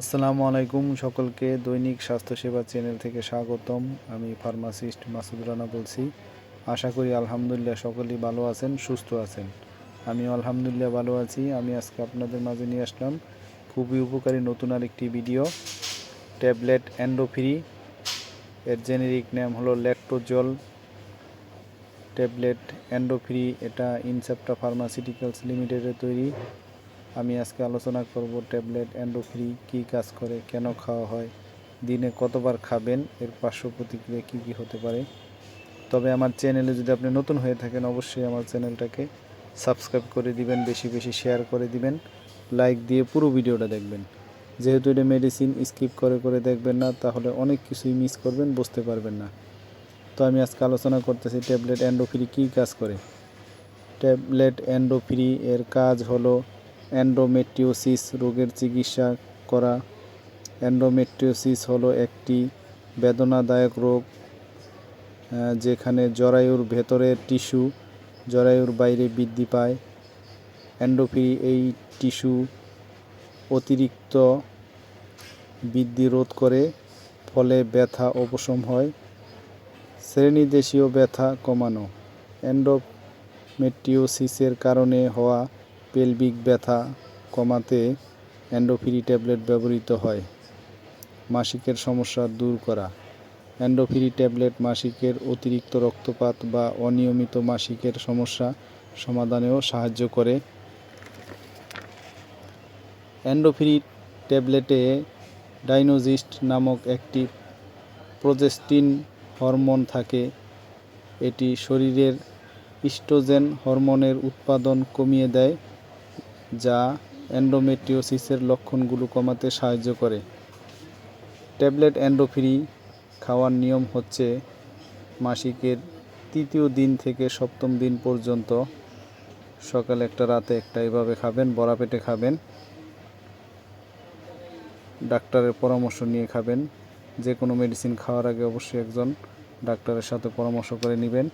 আসসালামু আলাইকুম সকলকে দৈনিক স্বাস্থ্যসেবা চ্যানেল থেকে স্বাগতম। আমি ফার্মাসিস্ট মাসুদ রানা বলছি। আশা করি আলহামদুলিল্লাহ সকলেই ভালো আছেন, সুস্থ আছেন। আমি আলহামদুলিল্লাহ ভালো আছি। আমি আজকে আপনাদের মাঝে নিয়ে আসলাম খুবই উপকারী নতুন আরেকটি ভিডিও। ট্যাবলেট অ্যান্ডোফ্রি এর জেনেরিক নাম হলো ল্যাক্টোজল। ট্যাবলেট অ্যান্ডোফ্রি এটা ইনসেপ্টা ফার্মাসিউটিক্যালস লিমিটেডের তৈরি। আমি আজকে আলোচনা করব ট্যাবলেট অ্যান্ডোফ্রি কী কাজ করে, কেন খাওয়া হয়, দিনে কতবার খাবেন, এর পার্শ্ব প্রতিক্রিয়া কী কী হতে পারে। তবে আমার চ্যানেলে যদি আপনি নতুন হয়ে থাকেন, অবশ্যই আমার চ্যানেলটাকে সাবস্ক্রাইব করে দিবেন, বেশি বেশি শেয়ার করে দিবেন, লাইক দিয়ে পুরো ভিডিওটা দেখবেন। যেহেতু এটা মেডিসিন স্কিপ করে করে দেখবেন না, তাহলে অনেক কিছুই মিস করবেন, বুঝতে পারবেন না। তো আমি আজকে আলোচনা করতেছি ট্যাবলেট অ্যান্ডোফ্রি কী কাজ করে। ট্যাবলেট অ্যান্ডোফ্রি এর কাজ হলো অ্যান্ডোমেট্রিওসিস রোগের চিকিৎসা করা। অ্যান্ডোমেট্রিওসিস হলো একটি বেদনাদায়ক রোগ যেখানে জরায়ুর ভেতরের টিস্যু, জরায়ুর বাইরে বৃদ্ধি পায়। অ্যান্ডোফ্রি এই টিস্যু অতিরিক্ত বৃদ্ধি রোধ করে, ফলে ব্যথা উপশম হয়। শ্রেণীদেশীয় ব্যথা কমানো। এন্ডোমেট্রিওসিসের কারণে হওয়া পেলভিক ব্যথা কমাতে অ্যান্ডোফ্রি ট্যাবলেট ব্যবহৃত হয়। মাসিকের সমস্যা দূর করা। অ্যান্ডোফ্রি ট্যাবলেট মাসিকের অতিরিক্ত রক্তপাত বা অনিয়মিত মাসিকের সমস্যা সমাধানেও সাহায্য করে। অ্যান্ডোফ্রি ট্যাবলেটে ডাইনোজিস্ট নামক একটি প্রোজেস্টিন হরমোন থাকে। এটি শরীরের ইস্ট্রোজেন হরমোনের উৎপাদন কমিয়ে দেয়। যা অ্যান্ডোমেট্রিওসিসের লক্ষণগুলো কমাতে সাহায্য করে। ট্যাবলেট অ্যান্ডোফ্রি খাওয়ার নিয়ম হচ্ছে মাসিকের তৃতীয় দিন থেকে সপ্তম দিন পর্যন্ত সকালে একটা রাতে একটা এভাবে খাবেন, বড়া পেটে খাবেন, ডাক্তারের পরামর্শ নিয়ে খাবেন। যে কোনো মেডিসিন খাওয়ার আগে অবশ্যই একজন ডাক্তারের সাথে পরামর্শ করে নেবেন।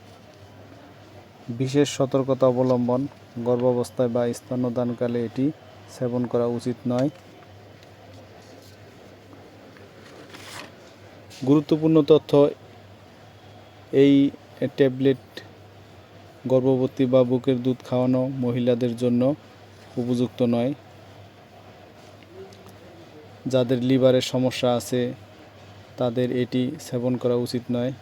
বিশেষ সতর্কতা অবলম্বন, গর্ভাবস্থায় বা স্তন্যদানকালে এটি সেবন করা উচিত নয়। গুরুত্বপূর্ণ তথ্য, এই ট্যাবলেট গর্ভবতী বা বুকের দুধ খাওয়ানো মহিলাদের জন্য উপযুক্ত নয়। যাদের লিভারের সমস্যা আছে, তাদের এটি সেবন করা উচিত নয়।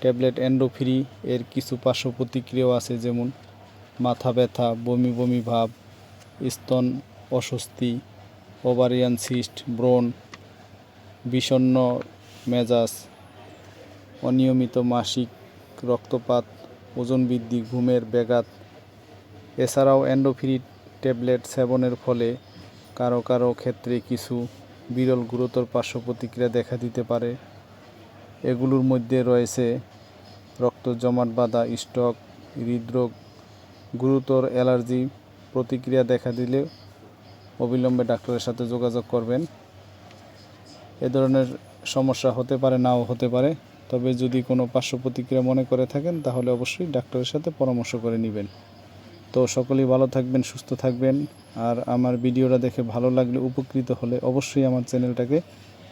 ট্যাবলেট অ্যান্ডোফ্রি এর কিছু পার্শ্ব প্রতিক্রিয়াও আছে, যেমন মাথা ব্যথা, বমি বমি ভাব, স্তন অস্বস্তি, ওভারিয়ান সিস্ট, ব্রণ বিষণ্ণ মেজাজ, অনিয়মিত মাসিক রক্তপাত, ওজন বৃদ্ধি, ঘুমের ব্যাঘাত। এছাড়াও অ্যান্ডোফ্রি ট্যাবলেট সেবনের ফলে কারও কারও ক্ষেত্রে কিছু বিরল গুরুতর পার্শ্ব প্রতিক্রিয়া দেখা দিতে পারে। এগুলোর মধ্যে রয়েছে রক্ত জমাট বাঁধা স্ট্রোক, হৃদরোগ, গুরুতর অ্যালার্জি, প্রতিক্রিয়া দেখা দিলে অবিলম্বে ডাক্তারের সাথে যোগাযোগ করবেন। এ ধরনের সমস্যা হতে পারে, নাও হতে পারে, তবে যদি কোনো পার্শ্ব প্রতিক্রিয়া মনে করে থাকেন, তাহলে অবশ্যই ডাক্তারের সাথে পরামর্শ করে নেবেন। তো সকলেই ভালো থাকবেন, সুস্থ থাকবেন, আর আমার ভিডিওটা দেখে ভালো লাগলে, উপকৃত হলে অবশ্যই আমার চ্যানেলটাকে